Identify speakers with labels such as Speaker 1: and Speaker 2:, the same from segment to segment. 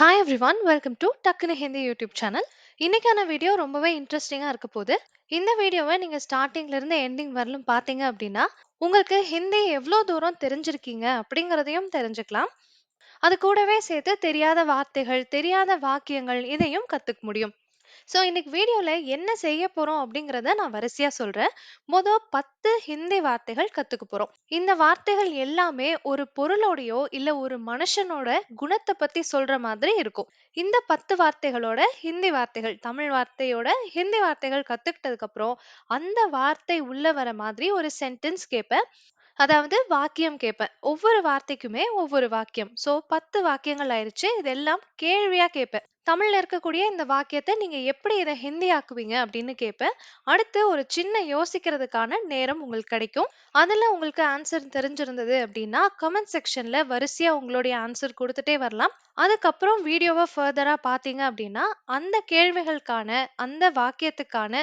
Speaker 1: Hi everyone welcome to Takkunu Hindi YouTube channel இன்னைக்கான video ரொம்பவே இன்ட்ரெஸ்டிங்காக இருக்க போகுது. இந்த வீடியோவை நீங்கள் ஸ்டார்டிங்ல இருந்து எண்டிங் வரலும் பார்த்தீங்க அப்படின்னா உங்களுக்கு ஹிந்தி எவ்வளோ தூரம் தெரிஞ்சிருக்கீங்க அப்படிங்கிறதையும் தெரிஞ்சுக்கலாம். அது கூடவே சேர்த்து தெரியாத வார்த்தைகள் தெரியாத வாக்கியங்கள் இதையும் கற்றுக்க முடியும். ஸோ இன்னைக்கு வீடியோவில் என்ன செய்ய போகிறோம் அப்படிங்கிறத நான் வரிசையாக சொல்கிறேன் மொதல் பத்து ஹிந்தி வார்த்தைகள் கற்றுக்க போகிறோம் இந்த வார்த்தைகள் எல்லாமே ஒரு பொருளோடையோ இல்லை ஒரு மனுஷனோட குணத்தை பற்றி சொல்கிற மாதிரி இருக்கும். இந்த பத்து வார்த்தைகளோட ஹிந்தி வார்த்தைகள் தமிழ் வார்த்தையோட ஹிந்தி வார்த்தைகள் கத்துக்கிட்டதுக்கு அப்புறம் அந்த வார்த்தை உள்ள வர மாதிரி ஒரு சென்டென்ஸ் கேட்பேன் அதாவது வாக்கியம் கேட்பேன். ஒவ்வொரு வார்த்தைக்குமே ஒவ்வொரு வாக்கியம். ஸோ பத்து வாக்கியங்கள் ஆயிருச்சு. இதெல்லாம் கேள்வியா கேட்பேன். தமிழ்ல இருக்கக்கூடிய இந்த வாக்கியத்தை நீங்க எப்படி இதை ஹிந்தி ஆக்குவீங்க அப்படின்னு கேட்பேன். அடுத்து ஒரு சின்ன யோசிக்கிறதுக்கான நேரம் உங்களுக்கு கிடைக்கும். அதுல உங்களுக்கு ஆன்சர் தெரிஞ்சிருந்தது அப்படின்னா கமெண்ட் செக்ஷன்ல வரிசையா உங்களுடைய ஆன்சர் கொடுத்துட்டே வரலாம். அதுக்கப்புறம் வீடியோவை ஃபர்தரா பார்த்தீங்க அப்படின்னா அந்த கேள்விகளுக்கான அந்த வாக்கியத்துக்கான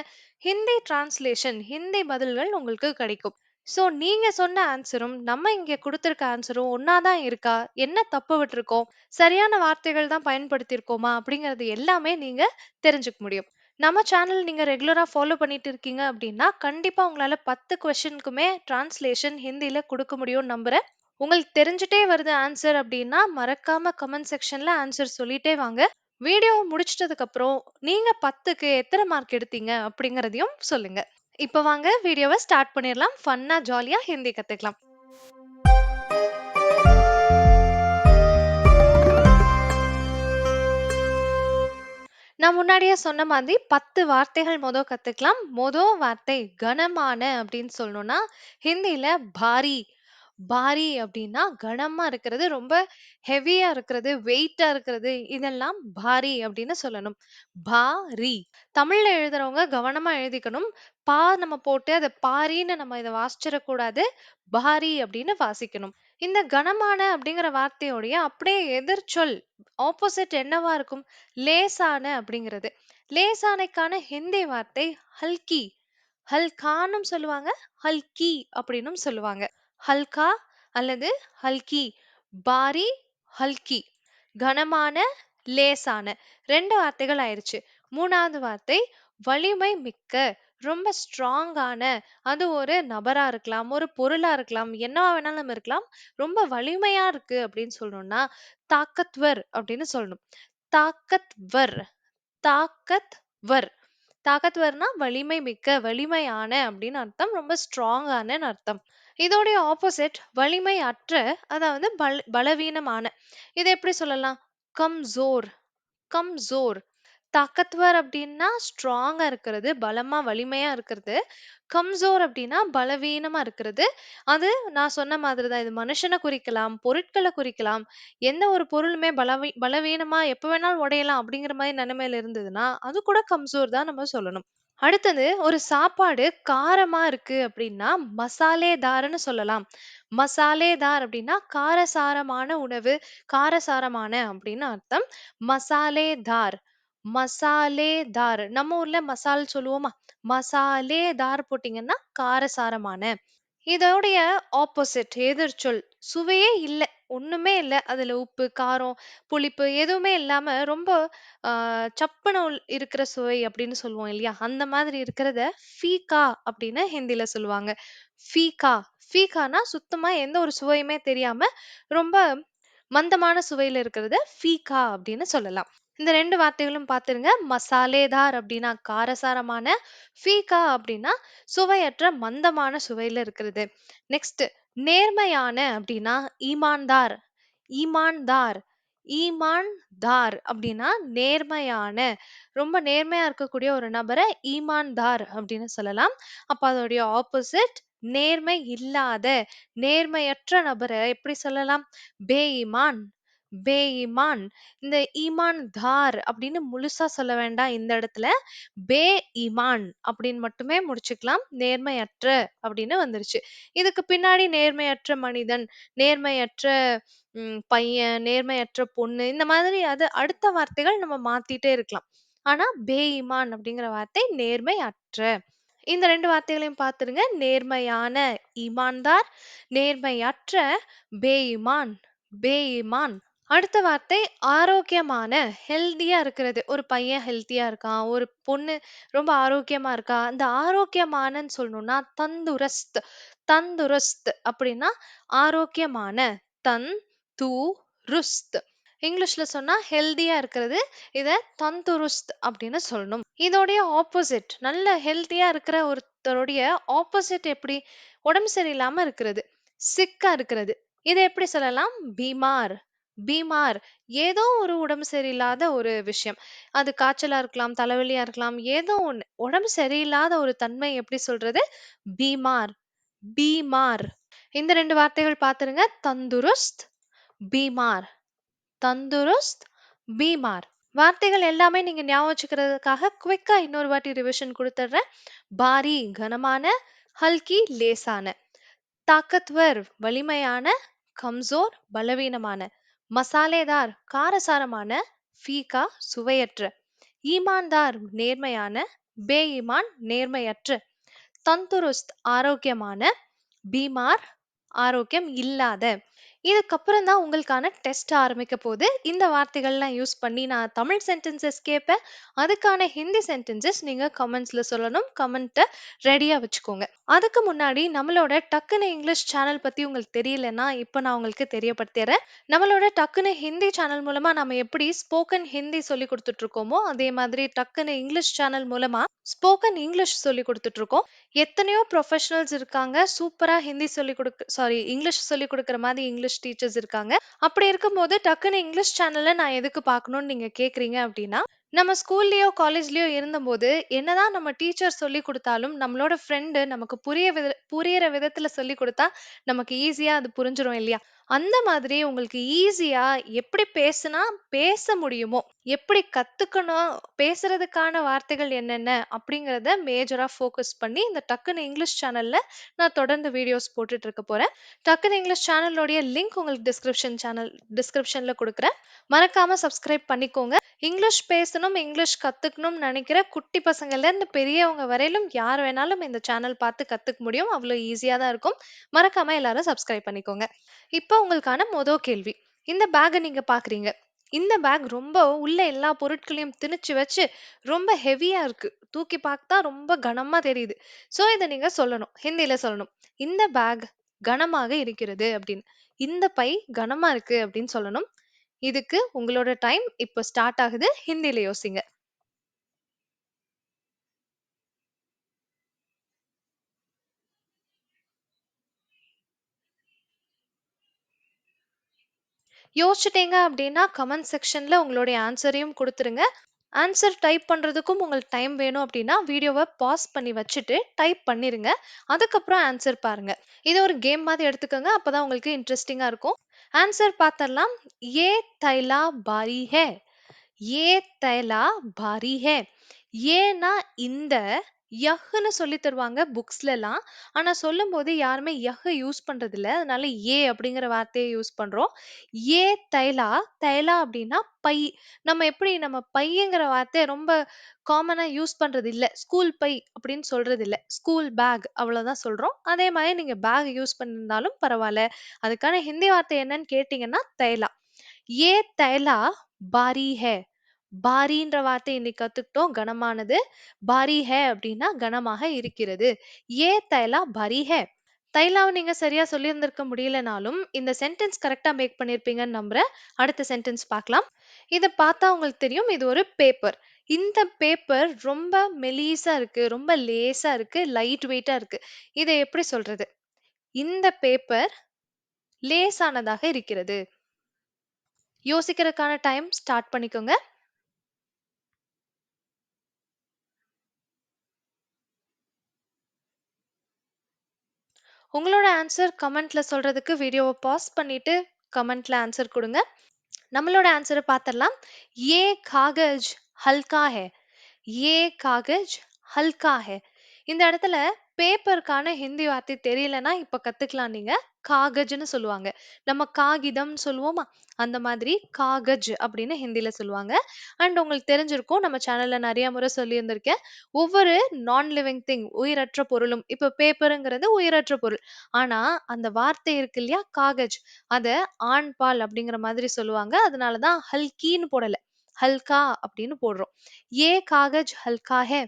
Speaker 1: ஹிந்தி டிரான்ஸ்லேஷன் ஹிந்தி பதில்கள் உங்களுக்கு கிடைக்கும். ஸோ நீங்க சொன்ன ஆன்சரும் நம்ம இங்க கொடுத்துருக்க ஆன்சரும் ஒன்றா தான் இருக்கா? என்ன தப்பு விட்டுருக்கோம்? சரியான வார்த்தைகள் தான் பயன்படுத்தியிருக்கோமா? அப்படிங்கிறது எல்லாமே நீங்க தெரிஞ்சுக்க முடியும். நம்ம சேனல் நீங்க ரெகுலரா ஃபாலோ பண்ணிட்டு இருக்கீங்க அப்படின்னா கண்டிப்பா உங்களால பத்து கொஸ்டினுக்குமே டிரான்ஸ்லேஷன் ஹிந்தியில கொடுக்க முடியும்னு நம்புறேன். உங்களுக்கு தெரிஞ்சுட்டே வருது ஆன்சர் அப்படின்னா மறக்காம கமெண்ட் செக்ஷன்ல ஆன்சர் சொல்லிட்டே வாங்க. வீடியோ முடிச்சிட்டதுக்கு அப்புறம் நீங்க பத்துக்கு எத்தனை மார்க் எடுத்தீங்க அப்படிங்கிறதையும் சொல்லுங்க. இப்போ வாங்க வீடியோவை ஸ்டார்ட் பண்ணிடலாம். ஃபன்னா ஜாலியா ஹிந்தி கத்துக்கலாம். நான் முன்னாடியே சொன்ன மாதிரி பத்து வார்த்தைகள் மொதல் கத்துக்கலாம். மொதல் வார்த்தை கனமான அப்படின்னு சொல்லணும்னா ஹிந்தியில பாரி பாரி அப்படின்னா கனமா இருக்கிறது ரொம்ப ஹெவியா இருக்கிறது வெயிட்டா இருக்கிறது இதெல்லாம் பாரி அப்படின்னு சொல்லணும். பாரி. தமிழ்ல எழுதுறவங்க கவனமா எழுதிக்கணும். பா நம்ம போட்டு அதை பாரின்னு நம்ம இதை வாசிச்சிடக்கூடாது. பாரி அப்படின்னு வாசிக்கணும். இந்த கனமான அப்படிங்கிற வார்த்தையோடைய அப்படியே எதிர்ச்சொல் ஆப்போசிட் என்னவா இருக்கும்? லேசான அப்படிங்கிறது லேசானைக்கான ஹிந்தி வார்த்தை ஹல்கி. ஹல்கானும் சொல்லுவாங்க. ஹல்கி அப்படின்னும் சொல்லுவாங்க. ஹல்கா அல்லது ஹல்கி பாரி ஹல்கி கனமான லேசான. ரெண்டு வார்த்தைகள் ஆயிருச்சு. மூணாவது வார்த்தை வலிமை மிக்க ரொம்ப ஸ்ட்ராங்கான. அது ஒரு நபரா இருக்கலாம் ஒரு பொருளா இருக்கலாம் என்னவா வேணாலும் இருக்கலாம். ரொம்ப வலிமையா இருக்கு அப்படின்னு சொல்லணும்னா தாக்கத்வர் அப்படின்னு சொல்லணும். தாக்கத்வர் தாக்கத்வர். தாக்கத்வர்னா வலிமை மிக்க வலிமையான அப்படின்னு அர்த்தம் ரொம்ப ஸ்ட்ராங்கான அர்த்தம். இதோடைய ஆப்போசிட் வலிமை அற்ற அதாவது பல பலவீனமான. இதை எப்படி சொல்லலாம்? கம்சோர் கம்சோர். தாக்கத்வர் அப்படின்னா ஸ்ட்ராங்கா இருக்கிறது பலமா வலிமையா இருக்கிறது. கம்சோர் அப்படின்னா பலவீனமா இருக்கிறது. அது நான் சொன்ன மாதிரி தான் இது மனுஷனை குறிக்கலாம் பொருட்களை குறிக்கலாம். எந்த ஒரு பொருளுமே பலவீ பலவீனமா எப்ப வேணாலும் உடையலாம் அப்படிங்கிற மாதிரி நிலைமையில இருந்ததுன்னா அது கூட கம்சோர் தான் நம்ம சொல்லணும். அடுத்தது ஒரு சாப்பாடு காரமா இருக்கு அப்படின்னா மசாலேதார்னு சொல்லலாம். மசாலேதார் அப்படின்னா காரசாரமான உணவு காரசாரமான அப்படின்னு அர்த்தம். மசாலேதார் மசாலேதார். நம்ம ஊர்ல மசால் சொல்லுவோமா? மசாலேதார் போட்டீங்கன்னா காரசாரமான. இதோடைய ஆப்போசிட் எதிர்ச்சொல் சுவையே இல்லை. ஒண்ணுமே இல்லை. அதுல உப்பு காரம் புளிப்பு எதுவுமே இல்லாம ரொம்ப சப்பனம் உள்- இருக்கிற சுவை அப்படின்னு சொல்லுவோம் இல்லையா? அந்த மாதிரி இருக்கிறத ஃபீகா அப்படின்னு ஹிந்தில சொல்லுவாங்க. ஃபீகா. ஃபீகானா சுத்தமா எந்த ஒரு சுவையுமே தெரியாம ரொம்ப மந்தமான சுவையில இருக்கிறத ஃபீகா அப்படின்னு சொல்லலாம். இந்த ரெண்டு வார்த்தைகளும் பார்த்துருங்க. மசாலேதார் அப்படின்னா காரசாரமான ஃபீகா அப்படின்னா சுவையற்ற மந்தமான சுவையில இருக்கிறது. நெக்ஸ்ட் நேர்மையான அப்படின்னா ஈமான்தார். ஈமான்தார். ஈமான்தார் அப்படின்னா நேர்மையான. ரொம்ப நேர்மையா இருக்கக்கூடிய ஒரு நபரை ஈமான்தார் அப்படின்னு சொல்லலாம். அப்ப அதோடைய ஆப்போசிட் நேர்மை இல்லாத நேர்மையற்ற நபரை எப்படி சொல்லலாம்? பே இமான். இந்த ஈமான் தார் அப்படின்னு முழுசா சொல்ல வேண்டாம். இந்த இடத்துல பே ஈமான் அப்படின்னு மட்டுமே முடிச்சுக்கலாம். நேர்மையற்ற அப்படின்னு வந்துருச்சு. இதுக்கு பின்னாடி நேர்மையற்ற மனிதன் நேர்மையற்ற ம், பையன் நேர்மையற்ற பொண்ணு இந்த மாதிரி அது அடுத்த வார்த்தைகள் நம்ம மாத்திட்டே இருக்கலாம். ஆனா பேயிமான் அப்படிங்கிற வார்த்தை நேர்மை அற்ற இந்த ரெண்டு வார்த்தைகளையும் பார்த்துருங்க நேர்மையான ஈமான்தார் நேர்மையற்ற பேயிமான் பேயிமான் அடுத்த வார்த்தை ஆரோக்கியமான, ஹெல்தியா இருக்கிறது. ஒரு பையன் ஹெல்த்தியாக இருக்கான். ஒரு பொண்ணு ரொம்ப ஆரோக்கியமா இருக்கா. அந்த ஆரோக்கியமானன்னு சொல்லணும்னா தந்துரஸ்த். தந்துரஸ்த் அப்படின்னா ஆரோக்கியமான. தன் து ருஸ்த். இங்கிலீஷ்ல சொன்னா ஹெல்தியா இருக்கிறது. இத தந்துருஸ்த் அப்படின்னு சொல்லணும். இதோடைய ஆப்போசிட் நல்ல ஹெல்தியா இருக்கிற ஒருத்தருடைய ஆப்போசிட் எப்படி? உடம்பு சரியில்லாம இருக்கிறது. சிக்கா இருக்கிறது. இத எப்படி சொல்லலாம்? பீமார். பீமார். ஏதோ ஒரு உடம்பு சரியில்லாத ஒரு விஷயம். அது காய்ச்சலா இருக்கலாம், தலைவலியா இருக்கலாம். ஏதோ ஒண்ணு. உடம்பு சரியில்லாத ஒரு தன்மை எப்படி சொல்றது? பீமார். பீமார். இந்த 2 வார்த்தைகள் பார்த்துருங்க. தந்துருஸ்த், பீமார். தந்துருஸ்த், பீமார். வார்த்தைகள் எல்லாமே நீங்க ஞாபகம் வச்சுக்கிறதுக்காக குயிக்கா இன்னொரு வாட்டி ரிவிஷன் குடுத்துடுறேன். பாரி கனமான, ஹல்கி லேசான, தாக்கத்வர் வலிமையான, கம்சோர் பலவீனமான, மசாலேதார் காரசாரமான, ஃபீகா சுவையற்ற, ஈமான்தார் நேர்மையான, பேஈமான் நேர்மையற்று. தந்துருஸ்த் ஆரோக்கியமான, பீமார் ஆரோக்கியம் இல்லாத. இதுக்கப்புறம் தான் உங்களுக்கான டெஸ்ட் ஆரம்பிக்க போகுது இந்த வார்த்தைகள்லாம் யூஸ் பண்ணி நான் தமிழ் சென்டென்சஸ் கேட்பேன். அதுக்கான ஹிந்தி சென்டென்சஸ் நீங்க கமெண்ட்ஸ்ல சொல்லணும். கமெண்ட்ட ரெடியா வச்சுக்கோங்க. அதுக்கு முன்னாடி நம்மளோட டக்குனு இங்கிலீஷ் சேனல் பத்தி உங்களுக்கு தெரியலன்னா, இப்போ நான் உங்களுக்கு தெரியப்படுத்திடுறேன் நம்மளோட டக்குனு ஹிந்தி சேனல் மூலமா நம்ம எப்படி ஸ்போக்கன் ஹிந்தி சொல்லிக் கொடுத்துட்ருக்கோமோ அதே மாதிரி டக்குனு இங்கிலீஷ் சேனல் மூலமா ஸ்போக்கன் இங்கிலீஷ் சொல்லி கொடுத்துட்ருக்கோம் எத்தனையோ ப்ரொஃபஷனல்ஸ் இருக்காங்க. சூப்பரா ஹிந்தி சொல்லிக் குடுக்க சாரி இங்கிலீஷ் சொல்லிக் குடுக்குற மாதிரி இங்கிலீஷ் டீச்சர்ஸ் இருக்காங்க. அப்படி இருக்கும்போது டக்குனு இங்கிலீஷ் சேனல நான் எதுக்கு பார்க்கணும்னு நீங்க கேட்குறீங்க அப்படின்னா, நம்ம ஸ்கூல்லயோ, காலேஜ்லயோ இருந்தபோது என்னதான் நம்ம டீச்சர் சொல்லிக் குடுத்தாலும், நம்மளோட ஃப்ரெண்டு நமக்கு புரிய வித புரியிற விதத்துல சொல்லிக் குடுத்தா, நமக்கு ஈஸியா அது புரிஞ்சிரும் இல்லையா? அந்த மாதிரி உங்களுக்கு ஈஸியா எப்படி பேசுனா பேச முடியுமோ, எப்படி கத்துக்கணும், பேசுறதுக்கான வார்த்தைகள் என்னென்ன அப்படிங்கிறத மேஜரா ஃபோக்கஸ் பண்ணி இந்த டக்குனு இங்கிலீஷ் சேனல்ல நான் தொடர்ந்து வீடியோஸ் போட்டுட்டு இருக்க போறேன். டக்குனு இங்கிலீஷ் சேனலோடைய லிங்க் உங்களுக்கு டிஸ்கிரிப்ஷன் சேனல் டிஸ்கிரிப்ஷன்ல குடுக்குறேன். மறக்காம சப்ஸ்கிரைப் பண்ணிக்கோங்க. இங்கிலீஷ் பேசணும், இங்கிலீஷ் கத்துக்கணும்னு நினைக்கிற குட்டி பசங்கள்லேருந்து பெரியவங்க வரையிலும் யார் வேணாலும் இந்த சேனல் பார்த்து கத்துக்க முடியும். அவ்வளோ ஈஸியா தான் இருக்கும். மறக்காம எல்லாரும் சப்ஸ்கிரைப் பண்ணிக்கோங்க. இப்போ உங்களுக்கான மொதல் கேள்வி. இந்த பேக்கை நீங்க பாக்குறீங்க இந்த பேக் ரொம்ப உள்ள எல்லா பொருட்களையும் திணிச்சு வச்சு ரொம்ப ஹெவியா இருக்கு. தூக்கி பார்த்தா ரொம்ப கனமா தெரியுது. சோ இதை நீங்க சொல்லணும். ஹிந்தியில சொல்லணும். இந்த பேக் கனமாக இருக்கிறது அப்படின்னு. இந்த பை கனமா இருக்கு அப்படின்னு சொல்லணும். இதுக்கு உங்களோட டைம் இப்போ ஸ்டார்ட் ஆகுது. ஹிந்தியில யோசிங்க. யோசிச்சிட்டீங்க அப்படின்னா கமெண்ட் செக்ஷனில் உங்களுடைய ஆன்சரையும் கொடுத்துருங்க. ஆன்சர் டைப் பண்ணுறதுக்கும் உங்களுக்கு டைம் வேணும் அப்படின்னா வீடியோவை பாஸ் பண்ணி வச்சுட்டு டைப் பண்ணிடுங்க அதுக்கப்புறம் ஆன்சர் பாருங்கள் இது ஒரு கேம் மாதிரி எடுத்துக்கோங்க அப்போ தான் உங்களுக்கு இன்ட்ரெஸ்டிங்காக இருக்கும். ஆன்சர் பார்த்துடலாம். ஏ தைலா பாரி ஹே. ஏ தைலா பாரி ஹே. ஏன்னா இந்த யஹ்ன்னு சொல்லி தருவாங்க புக்ஸ்லலாம். ஆனா, சொல்லும்போது யாருமே யஹ் யூஸ் பண்றதில்ல. அதனால ஏ அப்படிங்கிற வார்த்தையை யூஸ் பண்றோம். ஏ தைலா, தைலா அப்படின்னா பை. நம்ம எப்படி நம்ம பைங்கிற வார்த்தையை ரொம்ப காமனா யூஸ் பண்றது இல்ல. ஸ்கூல் பை அப்படின்னு சொல்றது இல்ல. ஸ்கூல் பேக் அவ்வளோதான் சொல்றோம். அதே மாதிரி நீங்க பேக் யூஸ் பண்ணியிருந்தாலும் பரவாயில்ல அதுக்கான ஹிந்தி வார்த்தை என்னன்னு கேட்டீங்கன்னா தைலா. "ஏ தைலா பாரி ஹே பாரின்ற வார்த்தை இன்னைக்கு கத்துக்கிட்டோம். கனமானது பாரி ஹே அப்படின்னா கனமாக இருக்கிறது. ஏ தைலா பாரி ஹே தைலாவை நீங்க சரியா சொல்லியிருந்திருக்க முடியலனாலும் இந்த சென்டென்ஸ் கரெக்டா மேக் பண்ணிருப்பீங்கன்னு நம்புறேன். அடுத்த சென்டென்ஸ் பார்க்கலாம். இதை பார்த்தா உங்களுக்கு தெரியும். இது ஒரு பேப்பர் இந்த பேப்பர் ரொம்ப மெலீஸா இருக்கு. ரொம்ப லேசா இருக்கு. லைட் வெயிட்டா இருக்கு. இதை எப்படி சொல்றது? இந்த பேப்பர் லேசானதாக இருக்கிறது. யோசிக்கிறதுக்கான டைம் ஸ்டார்ட் பண்ணிக்கோங்க. உங்களோட ஆன்சர் கமெண்ட்ல சொல்றதுக்கு வீடியோவை பாஸ் பண்ணிட்டு கமெண்ட்ல ஆன்சர் கொடுங்க. நம்மளோட ஆன்சரை பார்த்துடலாம் ஏ காகஜ் ஹல்கா ஹே. ஏ காகஜ் ஹல்கா ஹே. இந்த இடத்துல பேப்பருக்கான ஹிந்தி வார்த்தை தெரியலன்னா இப்ப கத்துக்கலாம் நீங்க. காகஜ்னு சொல்லுவாங்க. நம்ம காகிதம் சொல்லுவோமா? அந்த மாதிரி காகஜ் அப்படின்னு ஹிந்தில சொல்லுவாங்க. அண்ட் உங்களுக்கு தெரிஞ்சிருக்கும் நம்ம சேனல்ல நிறைய முறை சொல்லியிருந்திருக்கேன். ஒவ்வொரு நான் லிவிங் திங் உயிரற்ற பொருளும் இப்ப பேப்பருங்கிறது உயிரற்ற பொருள். ஆனா அந்த வார்த்தை இருக்கு இல்லையா? காகஜ். அத ஆண் பால் அப்படிங்கிற மாதிரி சொல்லுவாங்க. அதனாலதான் ஹல்கின்னு போடல. ஹல்கா அப்படின்னு போடுறோம். ஏ காகஜ் ஹல்கா ஹே.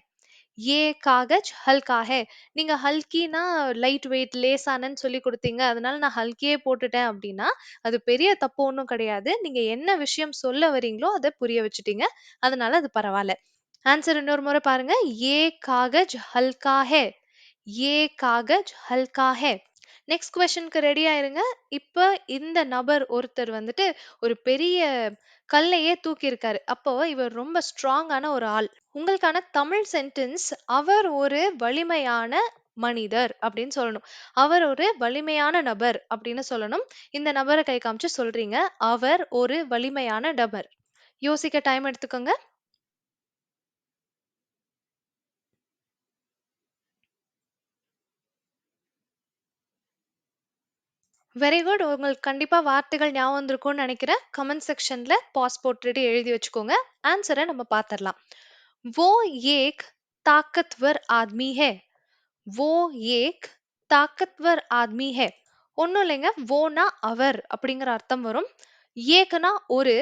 Speaker 1: "ये कागज हल्का है." நீங்க ஹல்கின்னா லைட் வெயிட் லேசானன்னு சொல்லிக் குடுத்தீங்க. அதனால நான் ஹல்கியே போட்டுட்டேன் அப்படின்னா, அது பெரிய தப்பு ஒண்ணும் கிடையாது. நீங்க என்ன விஷயம் சொல்ல வரீங்களோ அத புரிய வச்சுட்டீங்க. அதனால அது பரவால்ல. ஆன்சர் இன்னொரு முறை பாருங்க. "ये कागज हल्का है." "ये कागज हल्का है." நெக்ஸ்ட் கொஸ்டின்க்கு ரெடி ஆயிருங்க. இப்ப இந்த நபர் ஒருத்தர் வந்துட்டு ஒரு பெரிய கல்லையே தூக்கியிருக்காரு. அப்போ இவர் ரொம்ப ஸ்ட்ராங்கான ஒரு ஆள். உங்களுக்கான தமிழ் சென்டென்ஸ் அவர் ஒரு வலிமையான மனிதர் அப்படின்னு சொல்லணும். அவர் ஒரு வலிமையான நபர் அப்படின்னு சொல்லணும். இந்த நபர கை காமிச்சு சொல்றீங்க. அவர் ஒரு வலிமையான நபர். யோசிக்க டைம் எடுத்துக்கோங்க. Very good. உங்களுக்கு கண்டிப்பா வார்த்தைகள் ஞாபகம் வந்திருக்கும்னு நினைக்கிறேன். கமெண்ட் செக்ஷன்ல பாஸ் போட்டுட்டு எழுதி வச்சுக்கோங்க. ஆன்ஸர நம்ம பாத்துரலாம். "वो एक ताकतवर आदमी है." "वो एक ताकतवर आदमी है." ஒண்ணும் இல்லைங்க. "வோனா அவர் அப்படிங்கிற அர்த்தம் வரும். ஏக்னா ஒரு,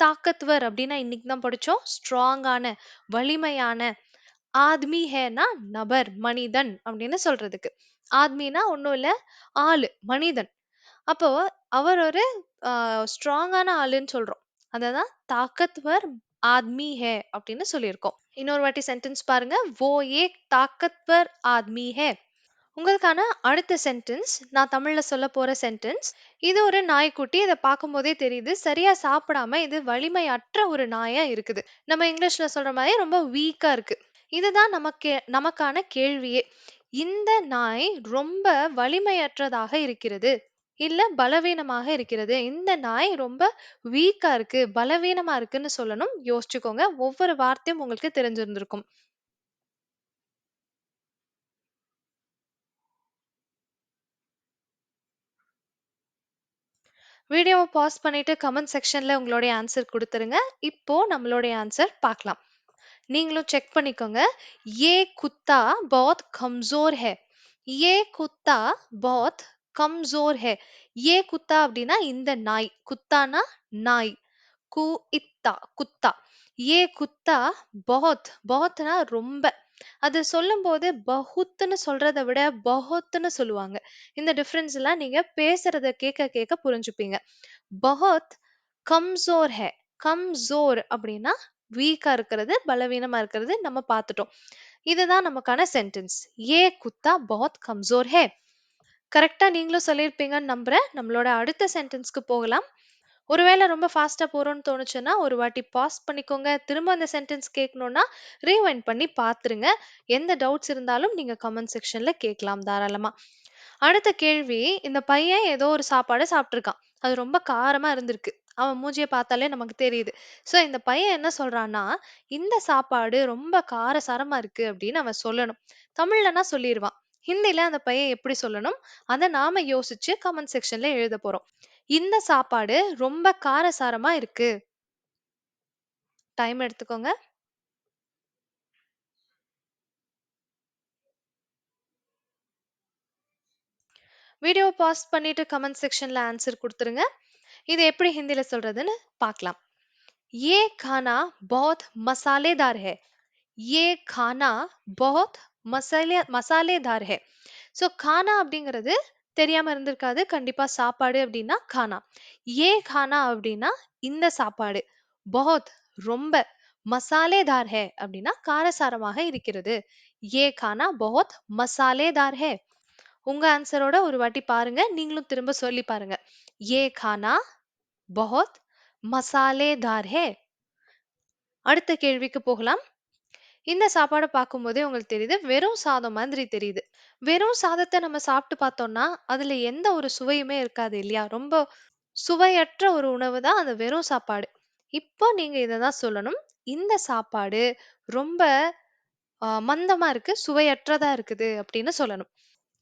Speaker 1: தாக்கத்வர் அப்படின்னா இன்னைக்கு தான் படிச்சோம். ஸ்ட்ராங்கான, வலிமையான. ஆத்மி ஹேன்னா நபர், மனிதன் அப்படின்னு சொல்றதுக்கு. ஆத்மினா ஒண்ணும் இல்ல, ஆளு, மனிதன். அப்போ அவர் ஒரு அ ஸ்ட்ராங்கான ஆளுன்னு சொல்றோம். அததான் தாக்கத்வர் ஆத்மி ஹே அப்படின்னு சொல்லியிருக்கோம். இன்னொரு வாட்டி சென்டென்ஸ் பாருங்க. ஓ ஏ தாக்கத்பர் ஆத்மி ஹே. உங்களுக்கான அடுத்த சென்டென்ஸ் நான் தமிழில் சொல்ல போகிற சென்டென்ஸ் இது ஒரு நாய்க்குட்டி இதை பார்க்கும் போதே தெரியுது. சரியாக சாப்பிடாம இது வலிமையற்ற ஒரு நாயாக இருக்குது. நம்ம இங்கிலீஷில் சொல்கிற மாதிரி ரொம்ப வீக்காக இருக்குது இதுதான் நமக்கு நமக்கான கேள்வியே. இந்த நாய் ரொம்ப வலிமையற்றதாக இருக்கிறது. இல்ல பலவீனமாக இருக்கிறது. இந்த நாய் ரொம்ப வீக்கா இருக்கு, பலவீனமா இருக்குன்னு சொல்லணும். யோசிச்சுக்கோங்க. ஒவ்வொரு வார்த்தையும் உங்களுக்கு தெரிஞ்சிருந்திருக்கும். வீடியோவ பாஸ் பண்ணிட்டு கமெண்ட் செக்ஷன்ல உங்களுடைய ஆன்ஸர் குடுத்துருங்க. இப்போ நம்மளுடைய ஆன்ஸர் பார்க்கலாம். நீங்களும் செக் பண்ணிக்கோங்க. "ये कुत्ता बहुत कमज़ोर है." "ये कुत्ता बहुत கம்சோர் ஹே. ஏ குத்தா அப்படின்னா இந்த நாய். குத்தானா? நாய். கு இத்தா குத்தா. ஏ குத்தா பஹத். பஹத்னா ரொம்ப. அது சொல்லும் போது பஹுத்துன்னு சொல்றத விட பஹத்னு சொல்லுவாங்க. இந்த டிஃபரன்ஸ் எல்லாம் நீங்க பேசுறத கேட்க கேட்க புரிஞ்சுப்பீங்க. பஹத் கம்சோர் ஹே. கம்சோர் அப்படின்னா வீக்கா இருக்கிறது பலவீனமா இருக்கிறது நம்ம பார்த்துட்டோம். இதுதான் நமக்கான சென்டென்ஸ் ஏ குத்தா பஹத் கம்சோர் ஹே. கரெக்டாக நீங்களும் சொல்லியிருப்பீங்கன்னு நம்புகிறேன் நம்மளோட அடுத்த சென்டென்ஸ்க்கு போகலாம். ஒருவேளை ரொம்ப ஃபாஸ்ட்டாக போகிறோன்னு தோணுச்சுன்னா, ஒரு வாட்டி பாஸ் பண்ணிக்கோங்க. திரும்ப அந்த சென்டென்ஸ் கேட்கணும்னா, ரீவைண்ட் பண்ணி பார்த்துருங்க. எந்த டவுட்ஸ் இருந்தாலும் நீங்க கமெண்ட் செக்ஷன்ல கேட்கலாம் தாராளமாக அடுத்த கேள்வி, இந்த பையன் ஏதோ ஒரு சாப்பாடு சாப்பிட்ருக்கான் அது ரொம்ப காரமா இருந்திருக்கு. அவன் மூஞ்சியை பார்த்தாலே நமக்கு தெரியுது. ஸோ இந்த பையன் என்ன சொல்றான்னா, "இந்த சாப்பாடு ரொம்ப காரசாரமா இருக்கு" அப்படின்னு அவன் சொல்லணும். தமிழ்லனா சொல்லிடுவான் ஹிந்தில அந்த பையன் எப்படி சொல்லணும்? அத நாம யோசிச்சு கமெண்ட் செக்ஷன்ல எழுதப் போறோம். "இந்த சாப்பாடு ரொம்ப காரசாரமா இருக்கு." டைம் எடுத்துக்கோங்க. வீடியோவ பாஸ் பண்ணிட்டு கமெண்ட் செக்ஷன்ல ஆன்ஸர் குடுத்துருங்க. இத எப்படி ஹிந்தில சொல்றதுன்னு பார்க்கலாம். "ये खाना बहुत मसालेदार है." "ये खाना बहुत மசாலே மசாலேதார் ஹே. ஸோ கானா அப்படிங்கிறது தெரியாம இருந்திருக்காது. கண்டிப்பா சாப்பாடு அப்படின்னா கானா ஏ கானா அப்படின்னா இந்த சாப்பாடு பஹத் ரொம்ப மசாலேதார் ஹே அப்படின்னா காரசாரமாக இருக்கிறது. ஏ கானா பஹத் மசாலேதார் ஹே. உங்க ஆன்சரோட ஒரு வாட்டி பாருங்க. நீங்களும் திரும்ப சொல்லி பாருங்க. ஏ கானா பஹத் மசாலேதார் ஹே. அடுத்த கேள்விக்கு போகலாம். இந்த சாப்பாட பார்க்கும்போதே உங்களுக்கு தெரியுது. வெறும் சாதம் மாதிரி தெரியுது. வெறும் சாதத்த நம்ம சாப்பிட்டு பார்த்தோம்னா, அதுல எந்த ஒரு சுவையுமே இருக்காது இல்லையா? ரொம்ப சுவையற்ற ஒரு உணவு தான் அந்த வெறும் சாப்பாடு. இப்போ நீங்க இத தான் சொல்லணும். இந்த சாப்பாடு ரொம்ப அ மந்தமா இருக்கு, சுவையற்றதா இருக்குது அப்படின்னு சொல்லணும்.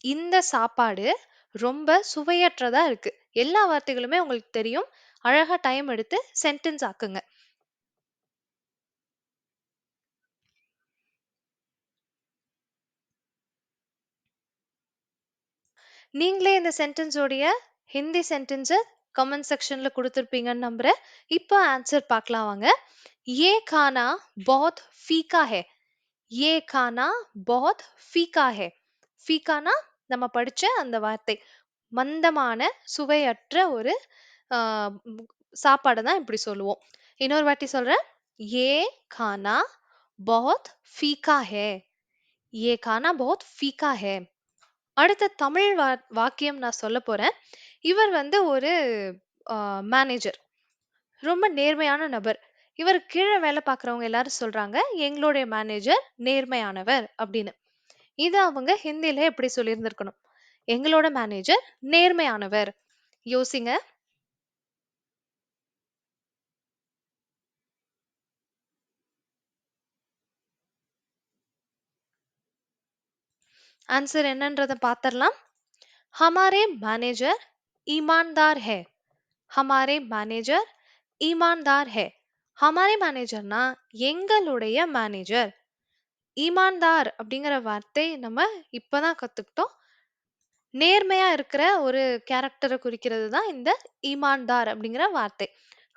Speaker 1: இந்த சாப்பாடு ரொம்ப சுவையற்றதா இருக்கு. எல்லா வார்த்தைகளுமே உங்களுக்கு தெரியும். அழகா டைம் எடுத்து சென்டென்ஸ் ஆக்குங்க. நீங்களே இந்த சென்டென்ஸோடைய ஹிந்தி சென்டென்ஸை கமெண்ட் செக்ஷன்ல கொடுத்துருப்பீங்கன்னு நம்புறேன். இப்போ ஆன்சர் பார்க்கலாம் வாங்க. ஏ கானா பாத் ஃபீக்கா ஹே. ஏ கானா பாத் ஃபீக்கா ஹே. ஃபீக்கானா நம்ம படிச்ச அந்த வார்த்தை. மந்தமான சுவையற்ற ஒரு சாப்பாடை தான் இப்படி சொல்லுவோம். இன்னொரு வாட்டி சொல்றேன். ஏ கானா பாத் ஃபீக்கா ஹே. ஏ கானா பாத் ஃபீக்கா ஹே. அடுத்த தமிழ் வா வாக்கியம் நான் சொல்லப் போறேன். இவர் வந்து ஒரு அ மேனேஜர். ரொம்ப நேர்மையான நபர். இவருக்கு கீழ வேலை பார்க்கிறவங்க எல்லாரும் சொல்றாங்க, "எங்களுடைய மேனேஜர் நேர்மையானவர்" அப்படின்னு. இத அவங்க ஹிந்தில எப்படி சொல்லியிருந்திருக்கணும்? "எங்களோட மேனேஜர் நேர்மையானவர்." யோசிங்க. ஆன்சர் என்னன்றதை பார்த்துடலாம். ஹமாரே மேனேஜர் ஈமான்தார் ஹே. ஹமாரே மேனேஜர் ஈமான்தார் ஹே. ஹமாரே மேனேஜர்னா எங்களுடைய மேனேஜர் ஈமான்தார் அப்படிங்கிற வார்த்தை நம்ம இப்போதான் கற்றுக்கிட்டோம் நேர்மையாக இருக்கிற ஒரு கேரக்டரை குறிக்கிறது தான் இந்த ஈமான்தார் அப்படிங்கிற வார்த்தை.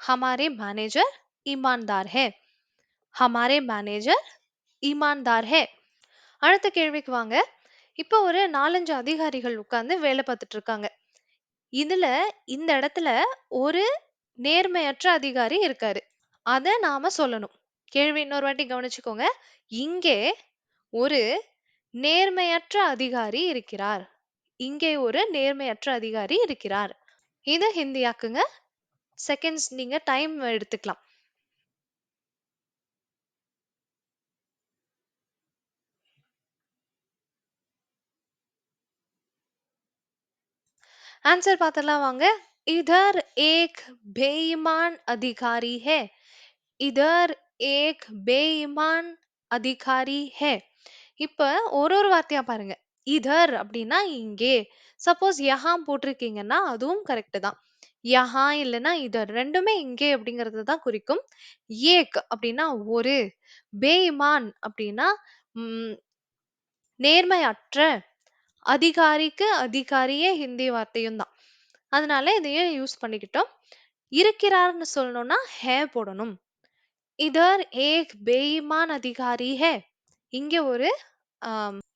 Speaker 1: ஹமாரே மேனேஜர் ஈமான்தார் ஹே. ஹமாரே மேனேஜர் ஈமான்தார் ஹே. அடுத்த கேள்விக்கு வாங்க. இப்போ ஒரு 4, 5 அதிகாரிகள் உட்கார்ந்து வேலை பார்த்துட்டு இருக்காங்க. இதுல இந்த இடத்துல ஒரு நேர்மையற்ற அதிகாரி இருக்காரு. அத நாம சொல்லணும். கேள்வி இன்னொரு வாட்டி கவனிச்சுக்கோங்க. இங்கே ஒரு நேர்மையற்ற அதிகாரி இருக்கிறார். இங்கே ஒரு நேர்மையற்ற அதிகாரி இருக்கிறார். இத ஹிந்தியாக்குங்க. செகண்ட்ஸ் நீங்க டைம் எடுத்துக்கலாம். ஆன்சர் பார்த்துடலாம் வாங்க. "इधर एक बेईमान अधिकारी है." "इधर एक बेईमान अधिकारी है." இப்ப ஒரு ஒரு வார்த்தையா பாருங்க. "इधर" அப்படின்னா இங்கே. சப்போஸ் "यहाँ" போட்டிருக்கீங்கன்னா அதுவும் கரெக்ட் தான். "यहाँ" இல்லன்னா "इधर" 2மே இங்கே அப்படிங்கிறத தான் குறிக்கும். "एक" அப்படின்னா ஒரு. "बेईमान" அப்படின்னா ம் நேர்மையற்ற. அதிகாரிக்கு அதிகாரியே ஹிந்தி வார்த்தையும் தான். அதனால இதையே யூஸ் பண்ணிக்கிட்டோம். இருக்கிறார்னு சொல்லணும்னா ஹே போடணும். இதர் ஏக் பேய்மான் அதிகாரி ஹே. இங்கே ஒரு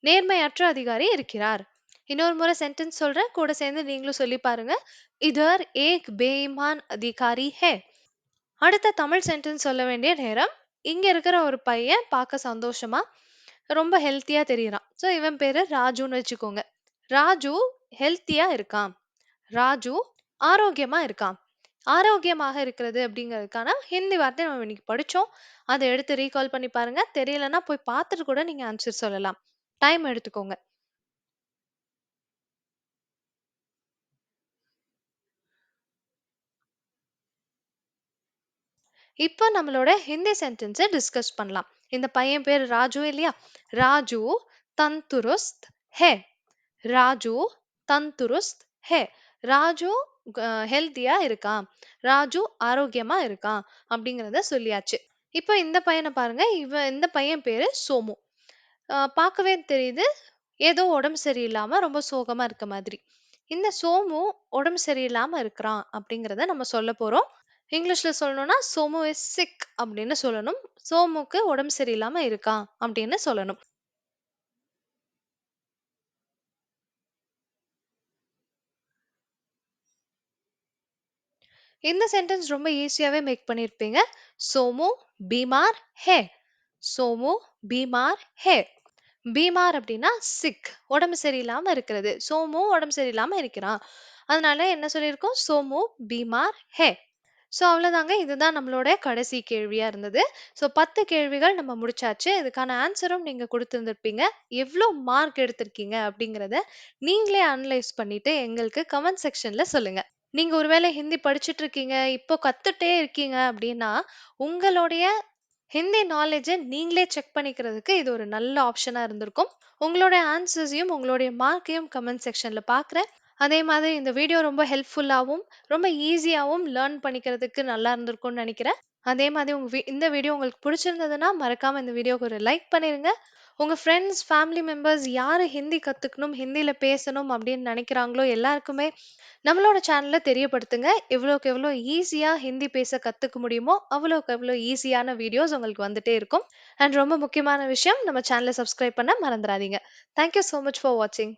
Speaker 1: நேர்மையற்ற அதிகாரி இருக்கிறார். இன்னொரு முறை சென்டென்ஸ் சொல்றேன். கூட சேர்ந்து நீங்களும் சொல்லி பாருங்க. இதர் ஏக் பேய்மான் அதிகாரி ஹே. அடுத்த தமிழ் சென்டென்ஸ் சொல்ல வேண்டிய நேரம். இங்க இருக்கிற ஒரு பையன் பார்க்க சந்தோஷமா ரொம்ப ஹெல்த்தியா தெரியறான். சோ இவன் பேரு ராஜுன்னு வச்சுக்கோங்க. ராஜு ஹெல்த்தியா இருக்கான். ராஜு ஆரோக்கியமா இருக்கான். ஆரோக்கியமாக இருக்கிறது அப்படிங்கிறதுக்கான ஹிந்தி வார்த்தை நம்ம இன்னைக்கு படிச்சோம். அத எடுத்து ரீகால் பண்ணி பாருங்க. தெரியலன்னா போய் பார்த்துட்டு கூட நீங்க ஆன்சர் சொல்லலாம். டைம் எடுத்துக்கோங்க. இப்போ நம்மளோட ஹிந்தி சென்டென்ஸை டிஸ்கஸ் பண்ணலாம். இந்த பையன் பேர் ராஜு இல்லையா? ராஜு தந்துருஸ்த் ஹே ராஜு தந்துருஸ்த் ஹே ராஜு ஹெல்த்தியாக ஹெல்த்தியா இருக்கான். ராஜு ஆரோக்கியமா இருக்கான். அப்படிங்கிறத சொல்லியாச்சு. இப்போ இந்த பையனை பாருங்க. இவன் இந்த பையன் பேரு சோமு. பார்க்கவே தெரியுது. ஏதோ உடம்பு சரியில்லாம ரொம்ப சோகமா இருக்க மாதிரி. இந்த சோமு உடம்பு சரியில்லாம இருக்கிறான் அப்படிங்கிறத நம்ம சொல்லப் போறோம். இங்கிலீஷ்ல சொல்லணும்னா சோமு இஸ் சிக் அப்படின்னு சொல்லணும். சோமுக்கு உடம்பு சரியில்லாமல் இருக்கான் அப்படின்னு சொல்லணும். இந்த சென்டென்ஸ் ரொம்ப ஈஸியாகவே மேக் பண்ணியிருப்பீங்க சோமு பீமார் ஹே. சோமு பீமார் ஹே. பீமார் அப்படின்னா சிக் உடம்பு சரியில்லாமல் இருக்கிறது. சோமு உடம்பு சரியில்லாமல் இருக்கிறான். அதனால என்ன சொல்லியிருக்கோம்? சோமு பீமார் ஹே. ஸோ அவ்வளோதாங்க. இதுதான் நம்மளோட கடைசி கேள்வியா இருந்தது. ஸோ 10 கேள்விகள் நம்ம முடிச்சாச்சு. இதுக்கான ஆன்ஸரும் நீங்க குடுத்திருந்திருப்பீங்க. எவ்ளோ மார்க் எடுத்திருக்கீங்க அப்படிங்கிறத நீங்களே அனலைஸ் பண்ணிட்டு எங்களுக்கு கமெண்ட் செக்ஷன்ல சொல்லுங்க. நீங்க ஒருவேளை ஹிந்தி படிச்சுட்டு இருக்கீங்க, இப்போ கத்துட்டே இருக்கீங்க அப்படின்னா, உங்களுடைய ஹிந்தி நாலேட்ஜ நீங்களே செக் பண்ணிக்கிறதுக்கு இது ஒரு நல்ல ஆப்ஷனா இருந்திருக்கும். உங்களுடைய ஆன்சர்ஸையும், உங்களுடைய மார்க்கையும் கமெண்ட் செக்ஷன்ல பார்க்குறேன். அதே மாதிரி இந்த வீடியோ ரொம்ப ஹெல்ப்ஃபுல்லாவும், ரொம்ப ஈஸியாவும் லேர்ன் பண்ணிக்கிறதுக்கு நல்லா இருந்திருக்கும்னு நினைக்கிறேன் அதே மாதிரி உங்க வீ இந்த வீடியோ உங்களுக்கு பிடிச்சிருந்ததுன்னா, மறக்காம இந்த வீடியோக்கு ஒரு லைக் பண்ணிருங்க. உங்க ஃப்ரெண்ட்ஸ், ஃபேமிலி மெம்பர்ஸ் யாரு ஹிந்தி கத்துக்கணும், ஹிந்தியில் பேசணும் அப்படின்னு நினைக்கிறாங்களோ எல்லாருக்குமே நம்மளோட சேனல தெரியப்படுத்துங்க. எவ்வளோக்கு எவ்வளோ ஈஸியா ஹிந்தி பேச கத்துக்க முடியுமோ, அவ்வளோக்கு அவ்வளோ ஈஸியான வீடியோஸ் உங்களுக்கு வந்துட்டே இருக்கும். அண்ட் ரொம்ப முக்கியமான விஷயம் நம்ம சேனல சப்ஸ்கிரைப் பண்ண மறந்துறாதீங்க. Thank you so much for வாட்சிங்.